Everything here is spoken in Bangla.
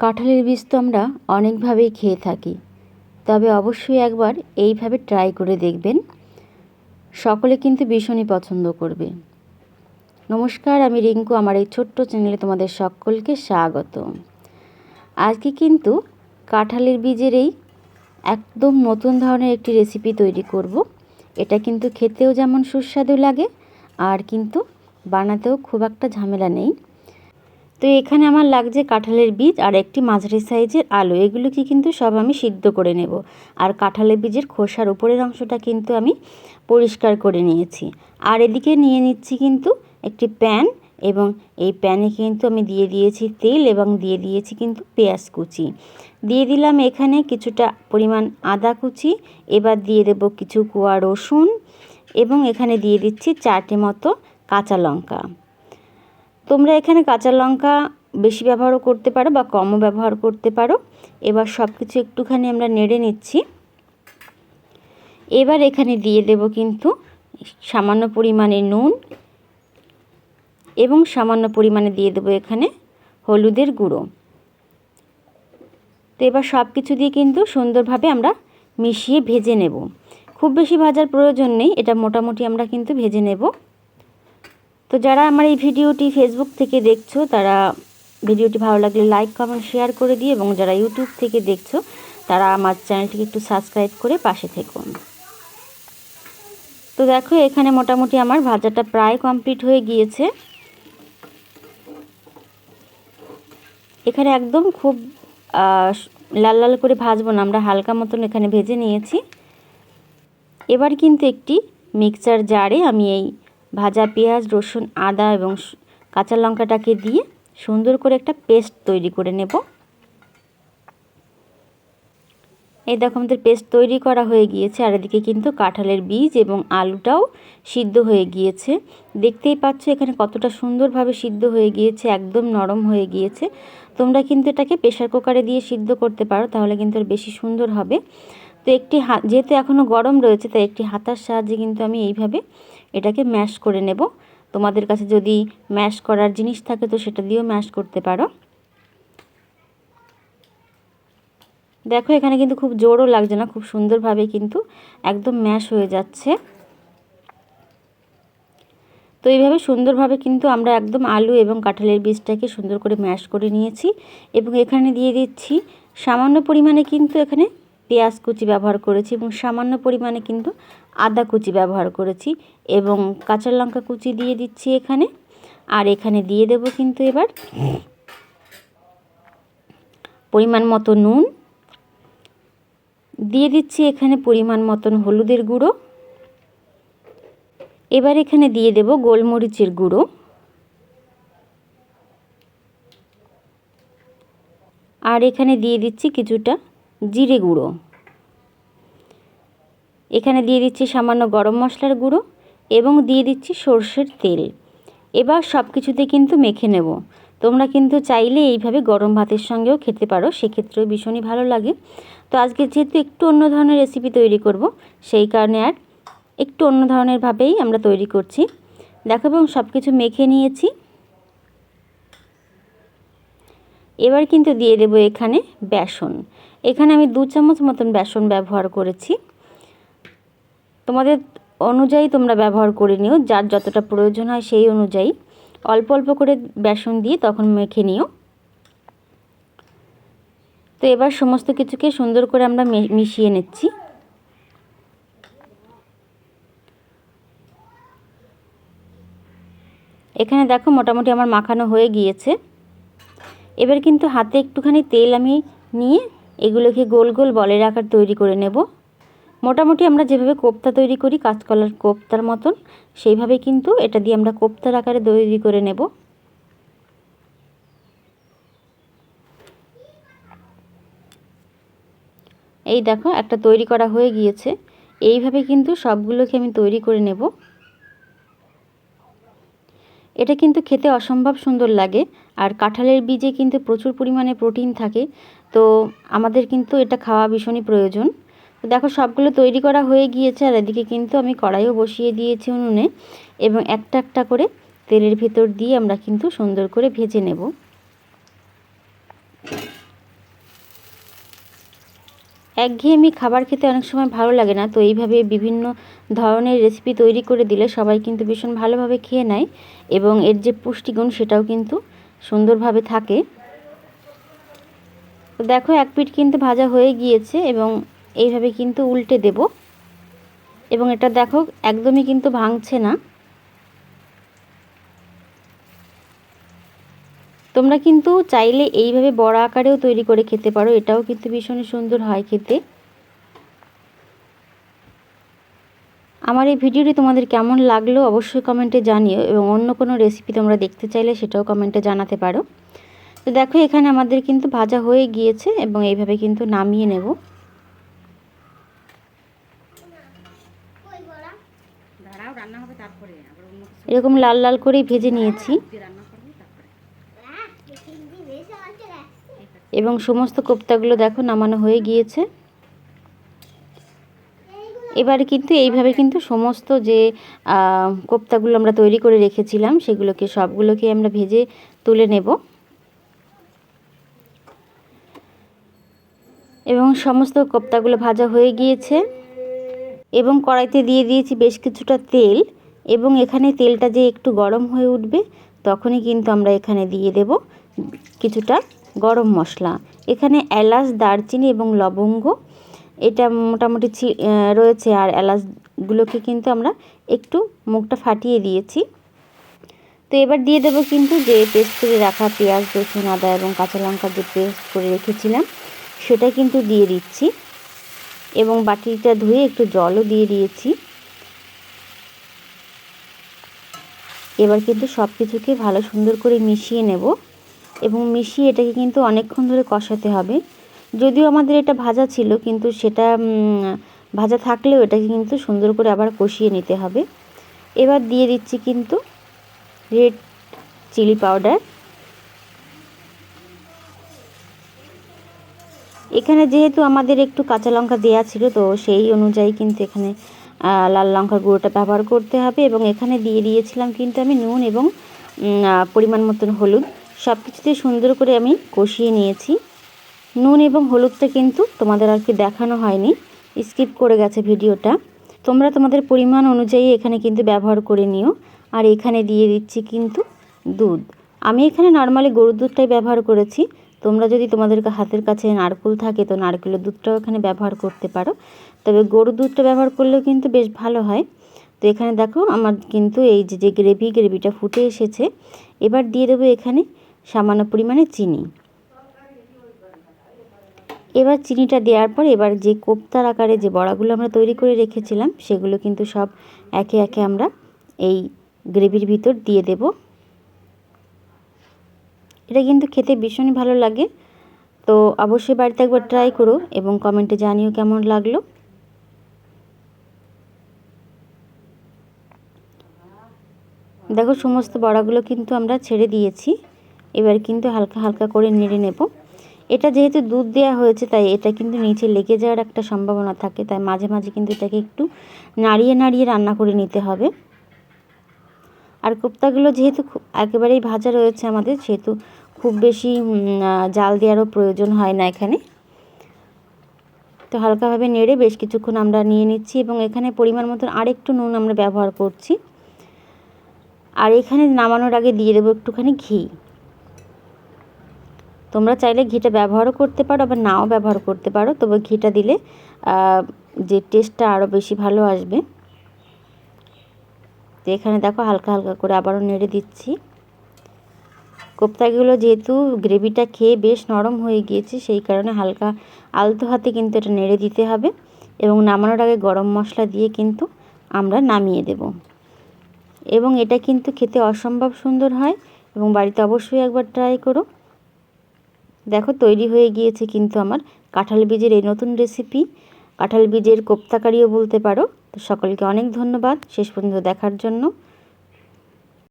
কাঁঠালের বীজ তো আমরা অনেকভাবেই খেয়ে থাকি। তবে অবশ্যই একবার এইভাবে ট্রাই করে দেখবেন। সকলে কিন্তু ভীষণই পছন্দ করবে। নমস্কার, আমি রিঙ্কু। আমার এই ছোট্ট চ্যানেলে তোমাদের সকলকে স্বাগত। আজকে কিন্তু কাঁঠালের বীজের এই একদম নতুন ধরনের একটি রেসিপি তৈরি করব। এটা কিন্তু খেতেও যেমন সুস্বাদু লাগে, আর কিন্তু বানাতেও খুব একটা ঝামেলা নেই। তো এখানে আমার লাগছে কাঁঠালের বীজ আর একটি মাঝারি সাইজের আলু। এগুলোকে কিন্তু সব আমি সিদ্ধ করে নেব। আর কাঁঠালের বীজের খোসার উপরের অংশটা কিন্তু আমি পরিষ্কার করে নিয়েছি। আর এদিকে নিয়ে নিচ্ছি কিন্তু একটি প্যান এবং এই প্যানে কিন্তু আমি দিয়ে দিয়েছি তেল এবং দিয়ে দিয়েছি কিন্তু পেঁয়াজ কুচি। দিয়ে দিলাম এখানে কিছুটা পরিমাণ আদা কুচি, এবার দিয়ে দেব কিছু কুয়া রসুন এবং এখানে দিয়ে দিচ্ছি চারটে মতো কাঁচা লঙ্কা। তোমরা এখানে কাঁচা লঙ্কা বেশি ব্যবহারও করতে পারো বা কমও ব্যবহার করতে পারো। এবার সব কিছু একটুখানি আমরা নেড়ে নিচ্ছি। এবার এখানে দিয়ে দেব কিন্তু সামান্য পরিমাণে নুন এবং সামান্য পরিমাণে দিয়ে দেবো এখানে হলুদের গুঁড়ো। তো এবার সব কিছু দিয়ে কিন্তু সুন্দরভাবে আমরা মিশিয়ে ভেজে নেব। খুব বেশি ভাজার প্রয়োজন নেই, এটা মোটামুটি আমরা কিন্তু ভেজে নেব। তো যারা আমার এই ভিডিওটি ফেসবুক থেকে দেখছ, তারা ভিডিওটি ভালো লাগলে লাইক কমেন্ট শেয়ার করে দিয়ে এবং যারা ইউটিউব থেকে দেখছ, তারা আমার চ্যানেলটিকে একটু সাবস্ক্রাইব করে পাশে থেকুন তো দেখো, এখানে মোটামুটি আমার ভাজাটা প্রায় কমপ্লিট হয়ে গিয়েছে। এখানে একদম খুব লাল লাল করে ভাজবো না, আমরা হালকা মতন এখানে ভেজে নিয়েছি। এবার কিন্তু একটি মিক্সচার জারে আমি এই ভাজা পেঁয়াজ, রসুন, আদা এবং কাঁচা লঙ্কাটাকে দিয়ে সুন্দর করে একটা পেস্ট তৈরি করে নেব। এই দেখো আমাদের পেস্ট তৈরি করা হয়ে গিয়েছে, আর এদিকে কিন্তু কাঁঠালের বীজ এবং আলুটাও সিদ্ধ হয়ে গিয়েছে। দেখতেই পাচ্ছ এখানে কতটা সুন্দরভাবে সিদ্ধ হয়ে গিয়েছে, একদম নরম হয়ে গিয়েছে। তোমরা কিন্তু এটাকে প্রেশার কুকারে দিয়ে সিদ্ধ করতে পারো, তাহলে কিন্তু বেশি সুন্দর হবে। তো একটি যেহেতু এখনও গরম রয়েছে, তাই একটি হাতার সাহায্যে কিন্তু আমি এইভাবে এটাকে ম্যাশ করে নেব। তোমাদের কাছে যদি ম্যাশ করার জিনিস থাকে তো সেটা দিয়েও ম্যাশ করতে পারো। দেখো, এখানে কিন্তু খুব জোরও লাগছে না, খুব সুন্দরভাবে কিন্তু একদম ম্যাশ হয়ে যাচ্ছে। তো এইভাবে সুন্দরভাবে কিন্তু আমরা একদম আলু এবং কাঁঠালের বীজটাকে সুন্দর করে ম্যাশ করে নিয়েছি এবং এখানে দিয়ে দিচ্ছি সামান্য পরিমাণে কিন্তু এখানে পেঁয়াজ কুচি ব্যবহার করেছি এবং সামান্য পরিমাণে কিন্তু আদা কুচি ব্যবহার করেছি এবং কাঁচা লঙ্কা কুচি দিয়ে দিচ্ছি এখানে। আর এখানে দিয়ে দেব কিন্তু এবার পরিমাণ মতো নুন। দিয়ে দিচ্ছি এখানে পরিমাণ মতন হলুদের গুঁড়ো। এবার এখানে দিয়ে দেব গোলমরিচের গুঁড়ো। আর এখানে দিয়ে দিচ্ছি কিছুটা জিরে গুঁড়ো। এখানে দিয়ে দিচ্ছি সামান্য গরম মশলার গুঁড়ো এবং দিয়ে দিচ্ছি সর্ষের তেল। এবার সব কিছুতে কিন্তু মেখে নেব। তোমরা কিন্তু চাইলে এইভাবে গরম ভাতের সঙ্গেও খেতে পারো, সেক্ষেত্রেও ভীষণই ভালো লাগে। তো আজকে যেহেতু একটু অন্য ধরনের রেসিপি তৈরি করব, সেই কারণে আর একটু অন্য ধরনের ভাবেই আমরা তৈরি করছি। দেখো এবং সব কিছু মেখে নিয়েছি। এবার কিন্তু দিয়ে দেব এখানে বেসন। এখানে আমি দু চামচ মতন বেসন ব্যবহার করেছি। তোমাদের অনুযায়ী তোমরা ব্যবহার করে নিও, যার যতটা প্রয়োজন হয় সেই অনুযায়ী। অল্প অল্প করে বেসন দিয়ে তখন মেখে নিও। তো এবার সমস্ত কিছুকে সুন্দর করে আমরা মিশিয়ে নিচ্ছি। এখানে দেখো মোটামুটি আমার মাখানো হয়ে গিয়েছে। এবার কিন্তু হাতে একটুখানি তেল আমি নিয়ে এগুলোকে গোল গোল বলের আকার তৈরি করে নেব। মোটামুটি আমরা যেভাবে কোপ্তা তৈরি করি, কাঁচকলার কোপ্তার মতন, সেইভাবে কিন্তু এটা দিয়ে আমরা কোপ্তার আকারে তৈরি করে নেব। এই দেখো, একটা তৈরি করা হয়ে গিয়েছে। এইভাবে কিন্তু সবগুলোকে আমি তৈরি করে নেব। এটা কিন্তু খেতে অসম্ভব সুন্দর লাগে। আর কাঁঠালের বীজে কিন্তু প্রচুর পরিমাণে প্রোটিন থাকে। তো আমাদের কিন্তু এটা খাওয়া ভীষণই প্রয়োজন। তো দেখো, সবগুলো তৈরি করা হয়ে গিয়েছে আর এদিকে কিন্তু আমি কড়াইও বসিয়ে দিয়েছি উনুনে এবং একটা একটা করে তেলের ভেতর দিয়ে আমরা কিন্তু সুন্দর করে ভেজে নেব। একঘেয়েমি খাবার খেতে অনেক সময় ভালো লাগে না, তো এইভাবে বিভিন্ন ধরনের রেসিপি তৈরি করে দিলে সবাই কিন্তু ভীষণ ভালোভাবে খেয়ে নেয় এবং এর যে পুষ্টিগুণ সেটাও কিন্তু সুন্দরভাবে থাকে। তো দেখো, এক পিঠ কিন্তু ভাজা হয়ে গিয়েছে এবং এইভাবে কিন্তু উল্টে দেব। এবং এটা দেখো, একদমই কিন্তু ভাঙছে না। তোমরা কিন্তু চাইলে এইভাবে বড় আকারেও তৈরি করে খেতে পারো এটাও কিন্তু ভীষণই সুন্দর হয় খেতে। আমার এই ভিডিওটি তোমাদের কেমন লাগল অবশ্যই কমেন্টে জানিও এবং অন্য কোনো রেসিপি তোমরা দেখতে চাইলে সেটাও কমেন্টে জানাতে পারো। তো দেখো এখানে আমাদের কিন্তু ভাজা হয়ে গিয়েছে এবং এইভাবে কিন্তু নামিয়ে নেব। এরকম লাল লাল করেই ভেজে নিয়েছি। এবং সমস্ত কোপ্তাগুলো দেখো নামানো হয়ে গিয়েছে। এবারে কিন্তু এইভাবে কিন্তু সমস্ত যে কোপ্তাগুলো আমরা তৈরি করে রেখেছিলাম, সেগুলোকে সবগুলোকে আমরা ভেজে তুলে নেব। এবং সমস্ত কোপ্তাগুলো ভাজা হয়ে গিয়েছে। এবং কড়াইতে দিয়ে দিয়েছি বেশ কিছুটা তেল। এবং এখানে তেলটা যে একটু গরম হয়ে উঠবে, তখনই কিন্তু আমরা এখানে দিয়ে দেব কিছুটা গরম মশলা। এখানে এলাচ, দারচিনি এবং লবঙ্গ। এটা মোটামুটি রয়েছে। আর এলাচগুলোকে কিন্তু আমরা একটু মুখটা ফাটিয়ে দিয়েছি। তো এবার দিয়ে দেবো কিন্তু যে পেস্ট করে রাখা পেঁয়াজ, রসুন, আদা এবং কাঁচা লঙ্কা যে পেস্ট করে রেখেছিলাম, সেটা কিন্তু দিয়ে দিচ্ছি। এবং বাটিটা ধুয়ে একটু জলও দিয়ে দিয়েছি। এবার কিন্তু সব কিছুকে ভালো সুন্দর করে মিশিয়ে নেব। এবং মিশিয়ে এটাকে কিন্তু অনেকক্ষণ ধরে কষাতে হবে। যদিও আমাদের এটা ভাজা ছিল, কিন্তু সেটা ভাজা থাকলেও এটাকে কিন্তু সুন্দর করে আবার কষিয়ে নিতে হবে। এবার দিয়ে দিচ্ছি কিন্তু রেড চিলি পাউডার এখানে যেহেতু আমাদের একটু কাঁচা লঙ্কা দেওয়া ছিল, তো সেই অনুযায়ী কিন্তু এখানে লাল লঙ্কার গুঁড়োটা ব্যবহার করতে হবে। এবং এখানে দিয়ে দিয়েছিলাম কিন্তু আমি নুন এবং পরিমাণ মতন হলুদ। সব কিছুতে সুন্দর করে আমি কষিয়ে নিয়েছি। নুন এবং হলুদটা কিন্তু তোমাদের আর কি দেখানো হয়নি। স্কিপ করে গেছে ভিডিওটা। তোমরা তোমাদের পরিমাণ অনুযায়ী এখানে কিন্তু ব্যবহার করে নিও। আর এখানে দিয়ে দিচ্ছি কিন্তু দুধ। আমি এখানে নর্মালি গরুর দুধটাই ব্যবহার করেছি। তোমরা যদি তোমাদের হাতের কাছে নারকুল থাকে তো নারকেলের দুধটাও এখানে ব্যবহার করতে পারো। তবে গরুর দুধটা ব্যবহার করলেও কিন্তু বেশ ভালো হয়। তো এখানে দেখো, আমার কিন্তু এই যে যে গ্রেভি গ্রেভিটা ফুটে এসেছে। এবার দিয়ে দেবো এখানে সামান্য পরিমাণে চিনি। এবার চিনিটা দেওয়ার পর এবার যে কোপ্তার আকারে যে বড়াগুলো আমরা তৈরি করে রেখেছিলাম, সেগুলো কিন্তু সব একে একে আমরা এই গ্রেভির ভিতর দিয়ে দেব। এটা কিন্তু খেতে ভীষণই ভালো লাগে। তো অবশ্যই বাড়িতে একবার ট্রাই করো এবং কমেন্টে জানিও কেমন লাগল। দেখো, সমস্ত বড়াগুলো কিন্তু আমরা ছেড়ে দিয়েছি। এবার কিন্তু হালকা হালকা করে নেড়ে নেব। এটা যেহেতু দুধ দেওয়া হয়েছে, তাই এটা কিন্তু নিচে লেগে যাওয়ার একটা সম্ভাবনা থাকে। তাই মাঝে মাঝে কিন্তু এটাকে একটু নাড়িয়ে নাড়িয়ে রান্না করে নিতে হবে। আর কোপ্তাগুলো যেহেতু একেবারেই ভাজা রয়েছে আমাদের, সেহেতু খুব বেশি জাল দেওয়ারও প্রয়োজন হয় না এখানে। তো হালকাভাবে নেড়ে বেশ কিছুক্ষণ আমরা নিয়ে নিচ্ছি এবং এখানে পরিমাণ মতন আরেকটু নুন আমরা ব্যবহার করছি। আর এখানে নামানোর আগে দিয়ে দেবো একটুখানি ঘি। তোমরা চাইলে ঘিটা ব্যবহারও করতে পারো, আবার নাও ব্যবহার করতে পারো। তবে ঘিটা দিলে যে টেস্টটা আরও বেশি ভালো আসবে। তো এখানে দেখো হালকা হালকা করে আবারও নেড়ে দিচ্ছি। কোপ্তাগুলো যেহেতু গ্রেভিটা খেয়ে বেশ নরম হয়ে গিয়েছে, সেই কারণে হালকা আলতো হাতে কিন্তু এটা নেড়ে দিতে হবে এবং নামানোর আগে গরম মশলা দিয়ে কিন্তু আমরা নামিয়ে দেব। এবং এটা কিন্তু খেতে অসম্ভব সুন্দর হয় এবং বাড়িতে অবশ্যই একবার ট্রাই করো। দেখো, তৈরি হয়ে গিয়েছে কিন্তু আমার কাঁঠাল বীজের এই নতুন রেসিপি কাঁঠাল বীজের কোপ্তাকারিও বলতে পারো। তো সকলকে অনেক ধন্যবাদ শেষ পর্যন্ত দেখার জন্য।